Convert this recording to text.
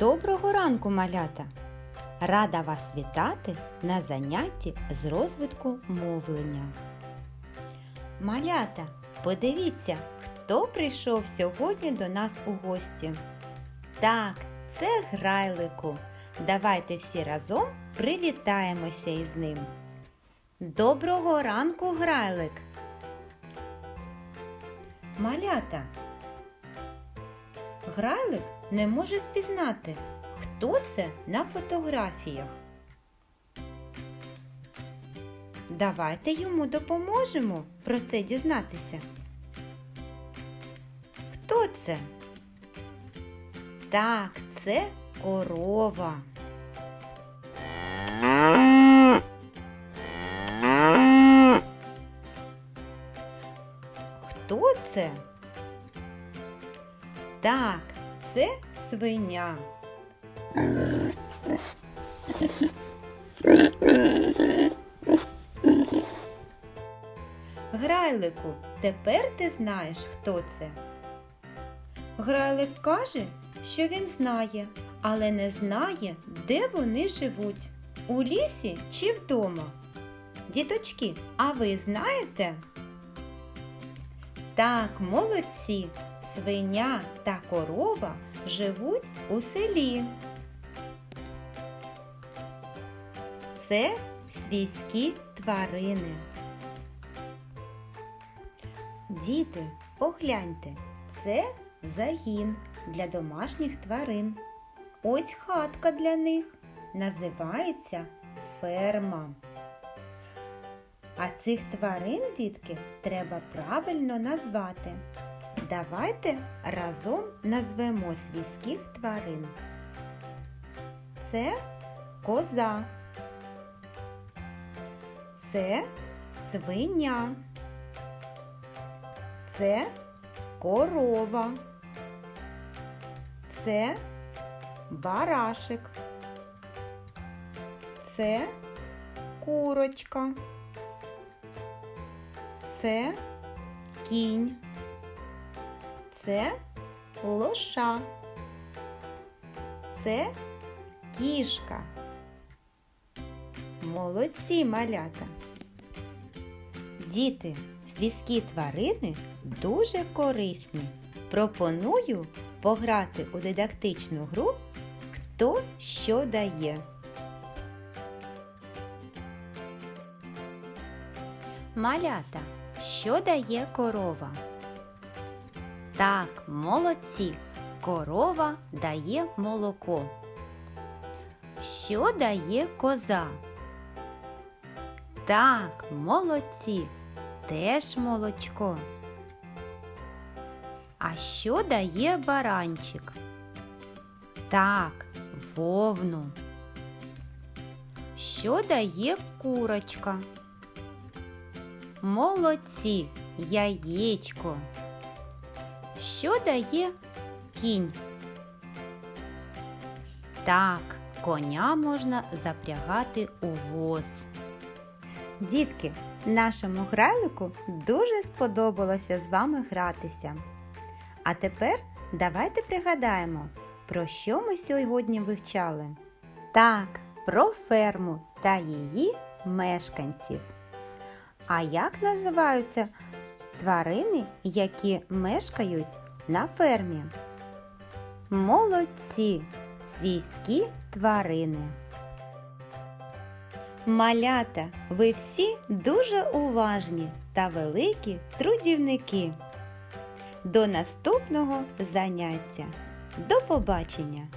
Доброго ранку, малята! Рада вас вітати на занятті з розвитку мовлення. Малята, подивіться, хто прийшов сьогодні до нас у гості. Так, це грайлику. Давайте всі разом привітаємося із ним. Доброго ранку, грайлик! Малята, Грайлик не може впізнати, хто це на фотографіях. Давайте йому допоможемо про це дізнатися. Хто це? Так, це корова. Хто це? Так, це свиня. Грайлику, тепер ти знаєш, хто це. Грайлик каже, що він знає, але не знає, де вони живуть у лісі чи вдома. Діточки, а ви знаєте? Так, молодці, свиня та корова живуть у селі. Це свійські тварини. Діти, погляньте, це загін для домашніх тварин. Ось хатка для них називається ферма. А цих тварин, дітки, треба правильно назвати. Давайте разом назвемо свійських тварин. Це коза. Це свиня. Це корова. Це барашик. Це курочка. Це кінь. Це лоша. Це кішка. Молодці малята. Діти, свійські тварини дуже корисні. Пропоную пограти у дидактичну гру Хто що дає. Малята, що дає корова? Так, молодці. Корова дає молоко. Що дає коза? Так, молодці. Теж молочко. А що дає баранчик? Так, вовну. Що дає курочка? Молодці, яєчко. Що дає кінь? Так, коня можна запрягати у воз. Дітки, нашому грайлику дуже сподобалося з вами гратися. А тепер давайте пригадаємо, про що ми сьогодні вивчали. Так, про ферму та її мешканців. А як називаються тварини, які мешкають на фермі? Молодці, свійські тварини. Малята, ви всі дуже уважні та великі трудівники. До наступного заняття. До побачення!